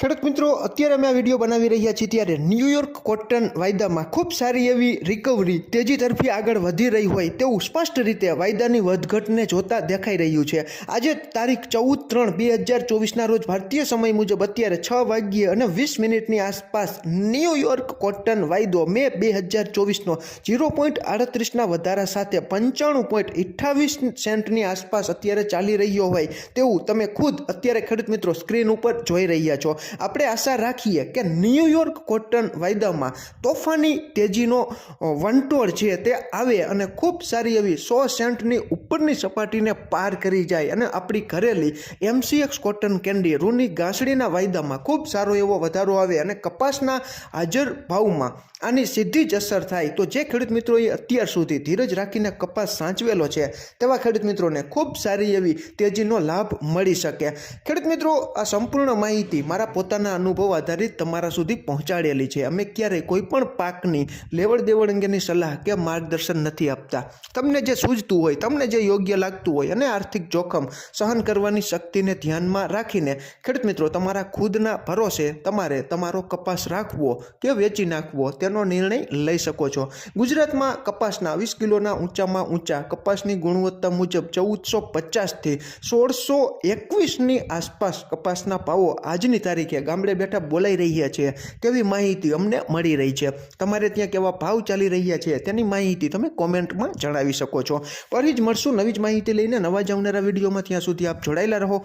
ખેડૂત મિત્રો, અત્યારે અમે આ વીડિયો બનાવી રહ્યા છીએ ત્યારે ન્યૂયોર્ક કોટન વાયદામાં ખૂબ સારી એવી રિકવરી તેજી તરફી આગળ વધી રહી હોય તેવું સ્પષ્ટ રીતે વાયદાની વધઘટને જોતા દેખાઈ રહ્યું છે. આજે તારીખ ચૌદ ત્રણ બે હજાર ચોવીસના રોજ ભારતીય સમય મુજબ અત્યારે છ વાગ્યે અને વીસ મિનિટની આસપાસ ન્યૂયોર્ક કોટન વાયદો મે બે હજાર ચોવીસનો જીરો પોઈન્ટ આડત્રીસના વધારા સાથે પંચાણું પોઈન્ટ અઠ્ઠાવીસ સેન્ટની આસપાસ અત્યારે ચાલી રહ્યો હોય તેવું તમે ખુદ અત્યારે ખેડૂત મિત્રો સ્ક્રીન ઉપર જોઈ રહ્યા છો. આપણે આશા રાખીએ કે ન્યૂયોર્ક કોટન વાયદામાં તોફાની તેજીનો વંટોળ છે તે આવે અને ખૂબ સારી એવી સો સેન્ટની ઉપરની સપાટીને પાર કરી જાય અને આપણી ઘરેલી એમસીએક્સ કોટન કેન્ડી રૂની ઘાસડીના વાયદામાં ખૂબ સારો એવો વધારો આવે અને કપાસના હાજર ભાવમાં આની સીધી જ અસર થાય. તો જે ખેડૂત મિત્રોએ અત્યાર સુધી ધીરજ રાખીને કપાસ સાચવેલો છે, તેવા ખેડૂત મિત્રોને ખૂબ સારી એવી તેજીનો લાભ મળી શકે. ખેડૂત મિત્રો, આ સંપૂર્ણ માહિતી મારા પોતાના અનુભવ આધારિત તમારા સુધી પહોંચાડેલી છે. અમે ક્યારેય કોઈ પણ પાકની લેવડ દેવડ અંગેની સલાહ કે માર્ગદર્શન નથી આપતા. તમને જે સૂઝતું હોય, તમને જે યોગ્ય લાગતું હોય અને આર્થિક જોખમ સહન કરવાની શક્તિને ધ્યાનમાં રાખીને, ખેડૂત મિત્રો, તમારા ખુદના ભરોસે તમારે તમારો કપાસ રાખવો કે વેચી નાખવો તેનો નિર્ણય લઈ શકો છો. ગુજરાતમાં કપાસના વીસ કિલોના ઊંચામાં ઊંચા કપાસની ગુણવત્તા મુજબ ચૌદસો પચાસથી સોળસો એકવીસની આસપાસ કપાસના ભાવો આજની તારીખે ગામડે બેઠા બોલાઈ રહ્યા છે. તેવી માહિતી અમને મળી રહી છે. તમારે ત્યાં કેવા ભાવ ચાલી રહ્યા છે તેની માહિતી તમે કોમેન્ટમાં જણાવી શકો છો. ફરી જ મળશું નવી જ માહિતી લઈને નવા જ આવનારા વિડીયોમાં. ત્યાં સુધી આપ જોડાયેલા રહો.